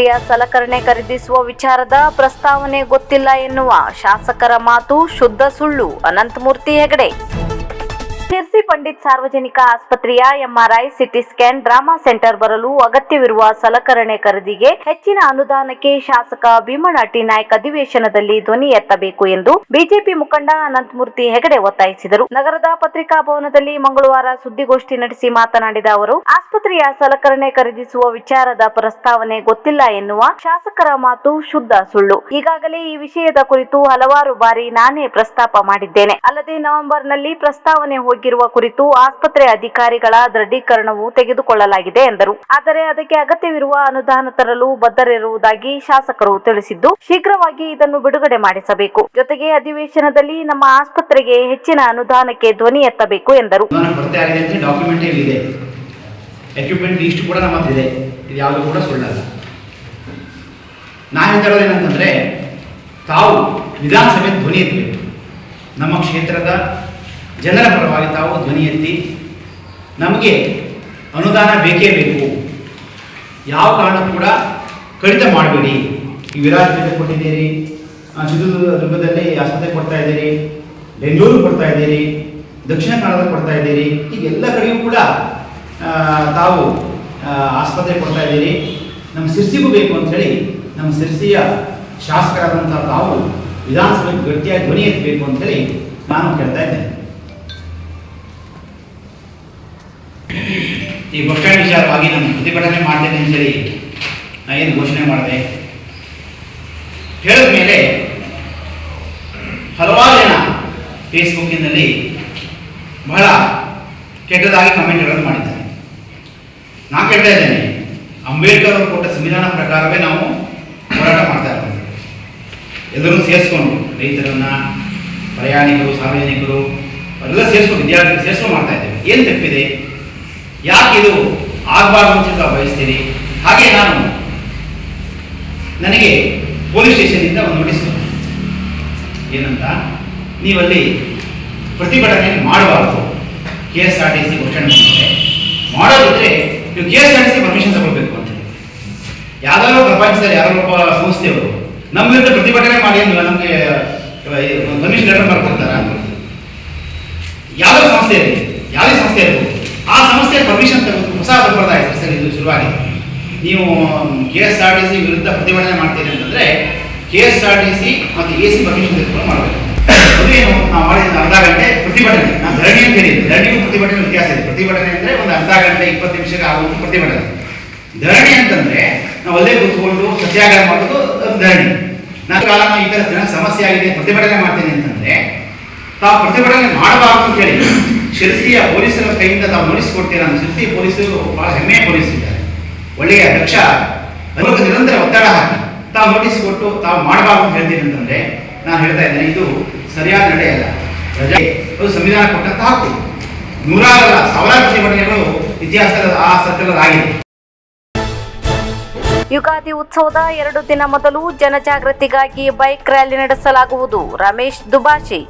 ಆಸ್ಪತ್ರೆಯ ಸಲಕರಣೆ ಖರೀದಿಸುವ ವಿಚಾರದ ಪ್ರಸ್ತಾವನೆ ಗೊತ್ತಿಲ್ಲ ಎನ್ನುವ ಶಾಸಕರ ಮಾತು ಶುದ್ಧ ಸುಳ್ಳು. ಅನಂತಮೂರ್ತಿ ಹೆಗಡೆ ಶಿರ್ಸಿ ಪಂಡಿತ್ ಸಾರ್ವಜನಿಕ ಆಸ್ಪತ್ರೆಯ MRI CT scan trauma centre ಬರಲು ಅಗತ್ಯವಿರುವ ಸಲಕರಣೆ ಖರೀದಿಗೆ ಹೆಚ್ಚಿನ ಅನುದಾನಕ್ಕೆ ಶಾಸಕ ಭೀಮಣ್ಣ ಟಿ ನಾಯಕ್ ಅಧಿವೇಶನದಲ್ಲಿ ಧ್ವನಿ ಎತ್ತಬೇಕು ಎಂದು ಬಿಜೆಪಿ ಮುಖಂಡ ಅನಂತಮೂರ್ತಿ ಹೆಗಡೆ ಒತ್ತಾಯಿಸಿದರು. ನಗರದ ಪತ್ರಿಕಾ ಭವನದಲ್ಲಿ ಮಂಗಳವಾರ ಸುದ್ದಿಗೋಷ್ಠಿ ನಡೆಸಿ ಮಾತನಾಡಿದ ಅವರು, ಆಸ್ಪತ್ರೆಯ ಸಲಕರಣೆ ಖರೀದಿಸುವ ವಿಚಾರದ ಪ್ರಸ್ತಾವನೆ ಗೊತ್ತಿಲ್ಲ ಎನ್ನುವ ಶಾಸಕರ ಮಾತು ಶುದ್ಧ ಸುಳ್ಳು. ಈಗಾಗಲೇ ಈ ವಿಷಯದ ಕುರಿತು ಹಲವಾರು ಬಾರಿ ನಾನೇ ಪ್ರಸ್ತಾಪ ಮಾಡಿದ್ದೇನೆ. ಅಲ್ಲದೆ ನವೆಂಬರ್ನಲ್ಲಿ ಪ್ರಸ್ತಾವನೆ ಹೋಗಿರುವ ಕುರಿತು ಆಸ್ಪತ್ರೆ ಅಧಿಕಾರಿಗಳ ದೃಢೀಕರಣವು ತೆಗೆದುಕೊಳ್ಳಲಾಗಿದೆ ಎಂದರು. ಆದರೆ ಅದಕ್ಕೆ ಅಗತ್ಯವಿರುವ ಅನುದಾನ ತರಲು ಬದ್ಧರಿರುವುದಾಗಿ ಶಾಸಕರು ತಿಳಿಸಿದ್ದು, ಶೀಘ್ರವಾಗಿ ಇದನ್ನು ಬಿಡುಗಡೆ ಮಾಡಿಸಬೇಕು. ಜೊತೆಗೆ ಅಧಿವೇಶನದಲ್ಲಿ ನಮ್ಮ ಆಸ್ಪತ್ರೆಗೆ ಹೆಚ್ಚಿನ ಅನುದಾನಕ್ಕೆ ಧ್ವನಿ ಎತ್ತಬೇಕು ಎಂದರು. ಎಕ್ವಿಪ್ಮೆಂಟ್ ಲೀಸ್ಟ್ ಕೂಡ ನಮ್ಮ ತಾವು ವಿಧಾನಸಭೆ ಧ್ವನಿ ಎತ್ತಬೇಕು. ನಮ್ಮ ಕ್ಷೇತ್ರದ ಜನರ ಪರವಾಗಿ ತಾವು ಧ್ವನಿ ಎತ್ತಿ, ನಮಗೆ ಅನುದಾನ ಬೇಕೇ ಬೇಕು. ಯಾವ ಕಾರಣ ಕೂಡ ಕಡಿತ ಮಾಡಬೇಡಿ. ಈ ವಿರಾಜಪೇಟೆ ಕೊಟ್ಟಿದ್ದೀರಿ ಚಿತ್ರದುರ್ಗದಲ್ಲಿ ಆಸ್ಪತ್ರೆ ಕೊಡ್ತಾ ಇದ್ದೀರಿ, ಬೆಂಗಳೂರು ಕೊಡ್ತಾ ಇದ್ದೀರಿ, ದಕ್ಷಿಣ ಕನ್ನಡ ಕೊಡ್ತಾ ಇದ್ದೀರಿ ಈಗ ಎಲ್ಲ ಕಡೆಯೂ ಕೂಡ ತಾವು ಆಸ್ಪತ್ರೆ ಕೊಡ್ತಾ ಇದ್ದೀರಿ. ನಮ್ಮ ಸಿರ್ಸಿಗೂ ಬೇಕು ಅಂತ ಹೇಳಿ ನಮ್ಮ ಸಿರ್ಸಿಯ ಶಾಸಕರಾದಂಥ ತಾವು ವಿಧಾನಸಭೆಗೆ ಗಟ್ಟಿಯಾಗಿ ಧ್ವನಿ ಎತ್ತಬೇಕು ಹೇಳಿ ನಾನು ಕೇಳ್ತಾ ಇದ್ದೇನೆ. ಈ ಬಸ್ ಸ್ಟ್ಯಾಂಡ್ ವಿಚಾರವಾಗಿ ನಾನು ಪ್ರತಿಭಟನೆ ಮಾಡ್ತೇನೆ ಅಂತೇಳಿ ನಾನು ಏನು ಘೋಷಣೆ ಮಾಡಿದೆ? ಹೇಳಿದ ಮೇಲೆ ಹಲವಾರು ಜನ ಫೇಸ್ಬುಕ್ಕಿನಲ್ಲಿ ಬಹಳ ಕೆಟ್ಟದಾಗಿ ಕಮೆಂಟ್ಗಳನ್ನು ಮಾಡಿದ್ದಾರೆ. ನಾನು ಕೇಳ್ತಾ ಇದ್ದೇನೆ, ಅಂಬೇಡ್ಕರ್ ಅವರು ಕೊಟ್ಟ ಸಂವಿಧಾನ ಪ್ರಕಾರವೇ ನಾವು ಹೋರಾಟ ಮಾಡ್ತಾ ಇರೋದು ಎಲ್ಲರೂ ಸೇರಿಸ್ಕೊಂಡು, ರೈತರನ್ನ, ಪ್ರಯಾಣಿಕರು, ಸಾರ್ವಜನಿಕರು, ಅವರೆಲ್ಲ ಸೇರಿಸ್ಕೊಂಡು, ವಿದ್ಯಾರ್ಥಿಗಳು ಸೇರಿಸ್ಕೊಂಡು ಮಾಡ್ತಾ ಇದ್ದೇವೆ. ಏನು ತಪ್ಪಿದೆ? ಯಾಕೆ ಇದು ಆಗಬಾರ್ದು ಅಂತ ಬಯಸ್ತೀನಿ? ಹಾಗೆ ನಾನು ನನಗೆ ಪೊಲೀಸ್ ಸ್ಟೇಷನಿಂದ ಒಂದು ನೋಟಿಸ್. ಏನಂತ? ನೀವಲ್ಲಿ ಪ್ರತಿಭಟನೆ ಮಾಡಬಾರ್ದು. K S R T C ಘೋಷಣೆ ಮಾಡಿದೆ ಮಾಡೋದಿದ್ರೆ ನೀವು K S R T C permission ತಗೊಳ್ಬೇಕು ಅಂತ ಯಾವ್ದಾದ್ರು ಪ್ರಪಂಚದಲ್ಲಿ ಯಾರೋ ಒಬ್ಬ ಸಂಸ್ಥೆಯವರು ನಮ್ಮ ವಿರುದ್ಧ ಪ್ರತಿಭಟನೆ ಮಾಡಿ ಅಂದ್ರೆ ನಮಗೆ ಪರ್ಮಿಷನ್ ಲೆಟರ್ ಬರ್ಕೊಡ್ತಾರ ಯಾವುದೇ ಸಂಸ್ಥೆ ಇರಲಿ ಯಾವುದೇ ಸಂಸ್ಥೆ ಇರ್ಬೋದು ಆ ಸಂಸ್ಥೆ ಪರ್ಮಿಷನ್ ತಗೊಂಡು ಹೊಸ ಸಂಪ್ರದಾಯ ಸರ್ ಇದು ಶುರುವಾಗಿದೆ ನೀವು K S R T C ವಿರುದ್ಧ ಪ್ರತಿಭಟನೆ ಮಾಡ್ತೀರಿ ಅಂತಂದ್ರೆ K S R T C ಮತ್ತು ಎ ಸಿ ಪರ್ಮಿಷನ್ ತೆಗೆದುಕೊಂಡು ಮಾಡಬೇಕು. ಅದೇನು ನಾವು ಮಾಡಿದ ಅರ್ಧ ಗಂಟೆ ಪ್ರತಿಭಟನೆ. ನಾನು ಧರಣಿ ಅಂತ ಹೇಳಿದ್ದೆ. ಧರಣಿಗೂ ಪ್ರತಿಭಟನೆ ವ್ಯತ್ಯಾಸ ಇದೆ. ಪ್ರತಿಭಟನೆ ಅಂದ್ರೆ ಒಂದು ಅರ್ಧ ಗಂಟೆ, ಇಪ್ಪತ್ತು ನಿಮಿಷಕ್ಕೆ ಆಗುವಂಥ ಪ್ರತಿಭಟನೆ. ಧರಣಿ ಅಂತಂದ್ರೆ, ನಾವು ಅಲ್ಲೇ ಕೂತ್ಕೊಂಡು ಸತ್ಯಾಗ್ರಹ ಮಾಡೋದು ಧರಣಿ. ನನ್ನ ಕಾಲ, ಈ ಥರ ಜನ ಸಮಸ್ಯೆ ಆಗಿದೆ, ಪ್ರತಿಭಟನೆ ಮಾಡ್ತೀನಿ ಅಂತಂದ್ರೆ, ತಾವು ಪ್ರತಿಭಟನೆ ಮಾಡಬಾರ್ದು ಅಂತ ಹೇಳಿ ಶಿರಸಿಯ ಪೊಲೀಸರ ಕೈಯಿಂದ ತಾವು ನೋಟಿಸ್ ಕೊಡ್ತೀರಾ ಶಿರಸಿ ಪೊಲೀಸರು ಬಹಳ ಹೆಮ್ಮೆಯ ಪೊಲೀಸ್ ಇದ್ದಾರೆ ಒಳ್ಳೆಯ ದಕ್ಷ ನಿರಂತರ ಒತ್ತಡ ಹಾಕಿ ತಾವು ನೋಟಿಸ್ ಕೊಟ್ಟು ತಾವು ಮಾಡಬಾರ್ದು ಅಂತ ಹೇಳ್ತೀನಿ ಅಂತಂದ್ರೆ ನಾನು ಹೇಳ್ತಾ ಇದ್ದೇನೆ, ಇದು ಸರಿಯಾದ ನಡೆಯಲ್ಲ. ರಜೆ, ಅದು ಸಂವಿಧಾನ ಕೊಟ್ಟಂತ ಹಕ್ಕು. ನೂರಾರಲ್ಲ ಸಾವಿರಾರು ಪ್ರತಿಭಟನೆಗಳು ಇತಿಹಾಸದ ಆ ಸತ್ಯಗಳಾಗಿದೆ ಯುಗಾದಿ ಉತ್ಸವದ ಎರಡು ದಿನ ಮೊದಲು ಜನಜಾಗೃತಿಗಾಗಿ ಬೈಕ್ ರ್ಯಾಲಿ ನಡೆಸಲಾಗುವುದು. ರಮೇಶ್ ದುಬಾಶಿ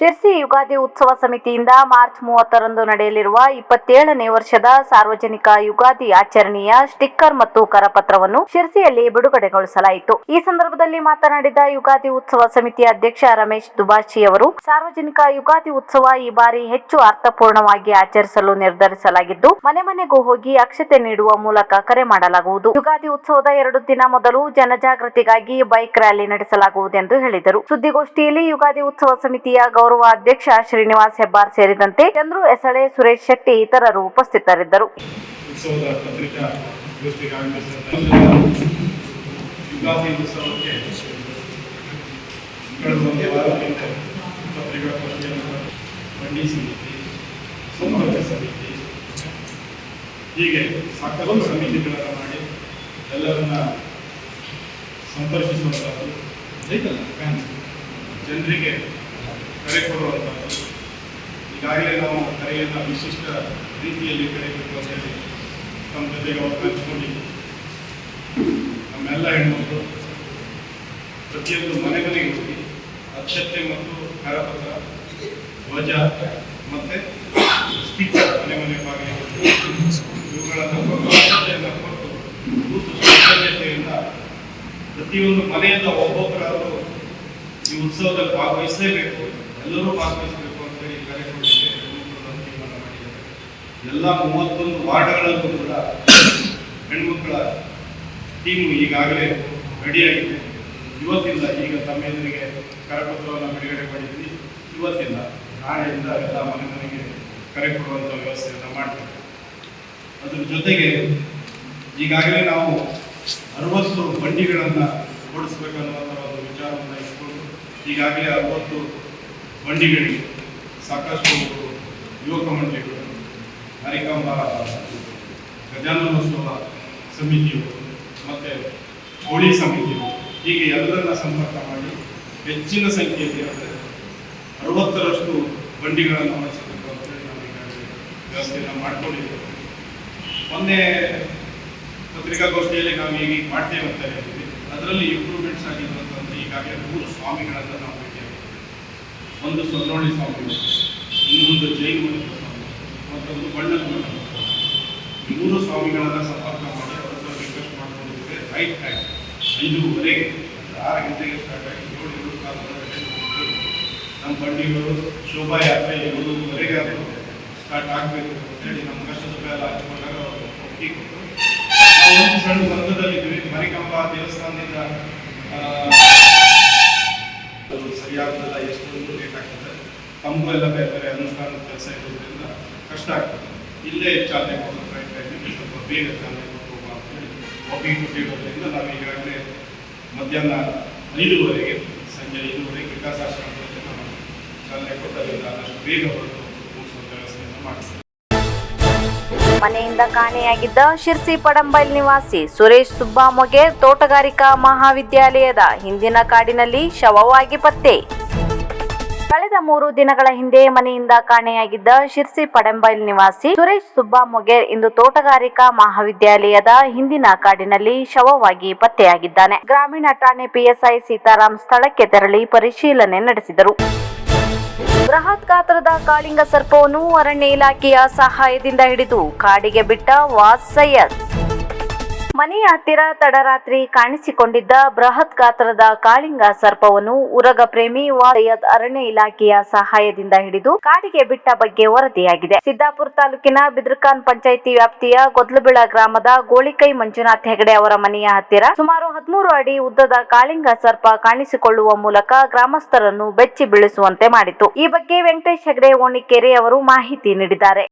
ಶಿರ್ಸಿ ಯುಗಾದಿ ಉತ್ಸವ ಸಮಿತಿಯಿಂದ ಮಾರ್ಚ್ ಮೂವತ್ತರಂದು ನಡೆಯಲಿರುವ ಇಪ್ಪತ್ತೇಳನೇ ವರ್ಷದ ಸಾರ್ವಜನಿಕ ಯುಗಾದಿ ಆಚರಣೆಯ ಸ್ಟಿಕ್ಕರ್ ಮತ್ತು ಕರಪತ್ರವನ್ನು ಶಿರ್ಸಿಯಲ್ಲಿ ಬಿಡುಗಡೆಗೊಳಿಸಲಾಯಿತು. ಈ ಸಂದರ್ಭದಲ್ಲಿ ಮಾತನಾಡಿದ ಯುಗಾದಿ ಉತ್ಸವ ಸಮಿತಿಯ ಅಧ್ಯಕ್ಷ ರಮೇಶ್ ದುಬಾಶಿ ಅವರು, ಸಾರ್ವಜನಿಕ ಯುಗಾದಿ ಉತ್ಸವ ಈ ಬಾರಿ ಹೆಚ್ಚು ಅರ್ಥಪೂರ್ಣವಾಗಿ ಆಚರಿಸಲು ನಿರ್ಧರಿಸಲಾಗಿದ್ದು, ಮನೆ ಮನೆಗೂ ಹೋಗಿ ಅಕ್ಷತೆ ನೀಡುವ ಮೂಲಕ ಕರೆ ಮಾಡಲಾಗುವುದು. ಯುಗಾದಿ ಉತ್ಸವದ ಎರಡು ದಿನ ಮೊದಲು ಜನಜಾಗೃತಿಗಾಗಿ ಬೈಕ್ ರ್ಯಾಲಿ ನಡೆಸಲಾಗುವುದೆಂದು ಹೇಳಿದರು. ಸುದ್ದಿಗೋಷ್ಠಿಯಲ್ಲಿ ಯುಗಾದಿ ಉತ್ಸವ ಸಮಿತಿಯ ಗೌರವ ಅಧ್ಯಕ್ಷ ಶ್ರೀನಿವಾಸ್ ಹೆಬ್ಬಾರ್ ಸೇರಿದಂತೆ ಚಂದ್ರು, ಎಸಳೆ, ಸುರೇಶ್ ಶೆಟ್ಟಿ ಇತರರು ಉಪಸ್ಥಿತರಿದ್ದರು. ಹೀಗೆ ಸಾಕಷ್ಟು ಸಮಿತಿಗಳನ್ನು ಮಾಡಿ ಎಲ್ಲರನ್ನ ಸಂಪರ್ಕಿಸುವಂಥದ್ದು ಜನರಿಗೆ ಕರೆ ಕೊಡುವಂಥದ್ದು ಈಗಾಗಲೇ ನಾವು ಕರೆಯನ್ನು ವಿಶಿಷ್ಟ ರೀತಿಯಲ್ಲಿ ಕರೆಯಬೇಕು ಅಂತ ಹೇಳಿ ತಮ್ಮ ಜೊತೆಗೆ ಅವತ್ತು ಹಂಚ್ಕೊಂಡಿದ್ದೀವಿ ನಮ್ಮೆಲ್ಲ ಹೆಣ್ಮಕ್ಕಳು ಪ್ರತಿಯೊಂದು ಮನೆ ಮನೆಗೆ ಹೋಗಿ ಅಕ್ಷತೆ ಮತ್ತು ಕರಪತ್ರ, ಧ್ವಜ ಮತ್ತೆ ಸ್ಪೀಕರ್ ಮನೆ ಮನೆ ಇವುಗಳನ್ನು ಅಕ್ಷತೆಯನ್ನು ಕೊಟ್ಟು ಬೂತು ಸ್ವಚ್ಛ ಪ್ರತಿಯೊಂದು ಮನೆಯಿಂದ ಒಬ್ಬೊಬ್ಬರಾದರೂ ಈ ಉತ್ಸವದಲ್ಲಿ ಭಾಗವಹಿಸಲೇಬೇಕು. ಎಲ್ಲರೂ ಭಾಗವಹಿಸಬೇಕು ಅಂತೇಳಿ ಕಾರ್ಯಕ್ರಮಕ್ಕೆ ತೀರ್ಮಾನ ಮಾಡಿದ್ದಾರೆ. ಎಲ್ಲ ಮೂವತ್ತೊಂದು ವಾರ್ಡ್ಗಳಲ್ಲೂ ಕೂಡ ಹೆಣ್ಮಕ್ಕಳ ಟೀಮು ಈಗಾಗಲೇ ರೆಡಿಯಾಗಿದೆ ಇವತ್ತಿಂದ ಈಗ ತಮ್ಮ ಎದುರಿಗೆ ಕರಪತ್ರವನ್ನು ಬಿಡುಗಡೆ ಮಾಡಿದ್ವಿ ಇವತ್ತಿಂದ ನಾಳೆಯಿಂದ ಎಲ್ಲ ಮನೆ ಮನೆಗೆ ಕರೆ ಕೊಡುವಂಥ ವ್ಯವಸ್ಥೆಯನ್ನು ಮಾಡ್ತೀವಿ. ಅದ್ರ ಜೊತೆಗೆ ಈಗಾಗಲೇ ನಾವು ಅರವತ್ತು ಬಂಡಿಗಳನ್ನು ಓಡಿಸ್ಬೇಕನ್ನುವಂಥ ಒಂದು ವಿಚಾರವನ್ನು ಇಟ್ಕೊಂಡು ಈಗಾಗಲೇ ಅರವತ್ತು ಬಂಡಿಗಳಿಗೆ ಸಾಕಷ್ಟು ಯುವಕ ಮಂಡಳಿಗಳು, ಹರಿಕಾಂಬ ಗಜಾನನೋತ್ಸವ ಸಮಿತಿಯು ಮತ್ತು ಕೋಳಿ ಸಮಿತಿಯು ಹೀಗೆ ಎಲ್ಲರನ್ನ ಸಂಪರ್ಕ ಮಾಡಿ ಹೆಚ್ಚಿನ ಸಂಖ್ಯೆಯಲ್ಲಿ ಅಂದರೆ ಅರವತ್ತರಷ್ಟು ಬಂಡಿಗಳನ್ನು ಮಾಡಿಸಬೇಕು ಅಂತೇಳಿ ನಾವು ಈಗಾಗಲೇ ವ್ಯವಸ್ಥೆಯನ್ನು ಮಾಡಿಕೊಂಡಿದ್ದೇವೆ ಮೊನ್ನೆ ಪತ್ರಿಕಾಗೋಷ್ಠಿಯಲ್ಲಿ ನಾವು ಈಗ ಈಗ ಮಾಡ್ತೇವೆ ಅಂತ ಹೇಳಿದ್ವಿ. ಅದರಲ್ಲಿ ಇಂಪ್ರೂವ್ಮೆಂಟ್ಸ್ ಆಗಿರುವಂತಂದ್ರೆ ಈಗಾಗಲೇ ಮೂರು ಸ್ವಾಮಿಗಳನ್ನು ನಾವು ಒಂದು ಸೊನ್ನೋಳಿ ಸ್ವಾಮಿ ಇನ್ನೊಂದು ಸ್ವಾಮಿ. ಮತ್ತೊಂದು ಮಠದ ಮೂರು ಸ್ವಾಮಿಗಳನ್ನ ಸಂಪರ್ಕ ಮಾಡಿ ಅವ್ರ ಹತ್ರ ರಿಕ್ವೆಸ್ಟ್ ಮಾಡ್ಕೊಂಡಿದ್ದೇವೆ ರೈಟ್ ಟೈಮ್ ಐದೂವರೆಗೆ ಆರು ಗಂಟೆಗೆ ಸ್ಟಾರ್ಟ್ ಆಗಿ ಏಳು ಏಳು ಕಾಲದವರೆಗೆ ನಮ್ಮ ಬಂಡಿಗಳು ಶೋಭಾಯಾತ್ರೆ ಏಳುವರೆಗೆ ಅದು ಸ್ಟಾರ್ಟ್ ಆಗಬೇಕು ಅಂತೇಳಿ ನಮ್ಮ ಕಷ್ಟದ ಮೇಲೆ ಹಂಚ್ಕೊಂಡಾಗ ಅವರು ಒಪ್ಪಿಗೆ ಕೊಟ್ಟರು. ನಾವು ಒಂದು ಸಣ್ಣ ವರ್ಗದಲ್ಲಿದ್ವಿ ಮರಿಕಂಬ ದೇವಸ್ಥಾನದಿಂದ ಸರಿಯಾಗೋದಿಲ್ಲ ಎಷ್ಟೊಂದು ಲೇಟ್ ಆಗ್ತದೆ ತಮಗೂ ಎಲ್ಲ ಬೇರೆ ಬೇರೆ ಅನುಷ್ಠಾನದ ಕೆಲಸ ಇರೋದ್ರಿಂದ ಕಷ್ಟ ಆಗ್ತದೆ. ಇಲ್ಲೇ ಚಾಲನೆ ಕೊಡೋ ಪ್ರಯತ್ನ ಇದ್ದೀವಿ ಸ್ವಲ್ಪ ಬೇಗ ಚಾಲನೆ ಕೊಟ್ಟು ಹೋಗುವ ಅಂತೇಳಿ ಒಪ್ಪಿಗೆ ಕೊಟ್ಟಿರೋದ್ರಿಂದ ನಾವು ಈಗಾಗಲೇ ಮಧ್ಯಾಹ್ನ ಐದುವರೆಗೆ, ಸಂಜೆ ಐದುವರೆಗೆ ವಿಕಾಸಾಶ್ರಮದಲ್ಲಿ ನಾವು ಚಾಲನೆ ಕೊಟ್ಟರಿಂದ ಆದಷ್ಟು ಬೇಗ ಹೊರಟು ಮುಗಿಸುವಂಥ ವ್ಯವಸ್ಥೆಯನ್ನು ಮಾಡ್ತೀವಿ. ಮನೆಯಿಂದ ಕಾಣೆಯಾಗಿದ್ದ ಶಿರ್ಸಿ ಪಡಂಬೈಲ್ ನಿವಾಸಿ ಸುರೇಶ್ ಸುಬ್ಬಾಮೊಗೆ ತೋಟಗಾರಿಕಾ ಮಹಾವಿದ್ಯಾಲಯದ ಹಿಂದಿನ ಕಾಡಿನಲ್ಲಿ ಶವವಾಗಿ ಪತ್ತೆ. ಕಳೆದ ಮೂರು ದಿನಗಳ ಹಿಂದೆ ಮನೆಯಿಂದ ಕಾಣೆಯಾಗಿದ್ದ ಶಿರ್ಸಿ ಪಡಂಬೈಲ್ ನಿವಾಸಿ ಸುರೇಶ್ ಸುಬ್ಬಾಮೊಗೆ ಇಂದು ತೋಟಗಾರಿಕಾ ಮಹಾವಿದ್ಯಾಲಯದ ಹಿಂದಿನ ಕಾಡಿನಲ್ಲಿ ಶವವಾಗಿ ಪತ್ತೆಯಾಗಿದ್ದಾನೆ. ಗ್ರಾಮೀಣ ಠಾಣೆ ಪಿಎಸ್ಐ ಸೀತಾರಾಮ್ ಸ್ಥಳಕ್ಕೆ ತೆರಳಿ ಪರಿಶೀಲನೆ ನಡೆಸಿದರು. ಬೃಹತ್ ಗಾತ್ರದ ಕಾಳಿಂಗ ಸರ್ಪವನ್ನು ಅರಣ್ಯ ಇಲಾಖೆಯ ಸಹಾಯದಿಂದ ಹಿಡಿದು ಕಾಡಿಗೆ ಬಿಟ್ಟ ವಾಸ್ ಸೈಯದ್ ಮನೆಯ ಹತ್ತಿರ ತಡರಾತ್ರಿ ಕಾಣಿಸಿಕೊಂಡಿದ್ದ ಬೃಹತ್ ಗಾತ್ರದ ಕಾಳಿಂಗ ಸರ್ಪವನ್ನು ಉರಗ ಪ್ರೇಮಿ ವಾಯತ್ ಅರಣ್ಯ ಇಲಾಖೆಯ ಸಹಾಯದಿಂದ ಹಿಡಿದು ಕಾಡಿಗೆ ಬಿಟ್ಟ ಬಗ್ಗೆ ವರದಿಯಾಗಿದೆ. ಸಿದ್ದಾಪುರ ತಾಲೂಕಿನ ಬಿದ್ರಕಾನ್ ಪಂಚಾಯಿತಿ ವ್ಯಾಪ್ತಿಯ ಗೊದ್ಲಬಿಳ ಗ್ರಾಮದ ಗೋಳಿಕೈ ಮಂಜುನಾಥ್ ಹೆಗಡೆ ಅವರ ಮನೆಯ ಹತ್ತಿರ ಸುಮಾರು ಹದಿಮೂರು ಅಡಿ ಉದ್ದದ ಕಾಳಿಂಗ ಸರ್ಪ ಕಾಣಿಸಿಕೊಳ್ಳುವ ಮೂಲಕ ಗ್ರಾಮಸ್ಥರನ್ನು ಬೆಚ್ಚಿ ಬೀಳಿಸುವಂತೆ ಮಾಡಿತು. ಈ ಬಗ್ಗೆ ವೆಂಕಟೇಶ್ ಹೆಗಡೆ ಓಣಿಕೆರೆ ಅವರು ಮಾಹಿತಿ ನೀಡಿದ್ದಾರೆ.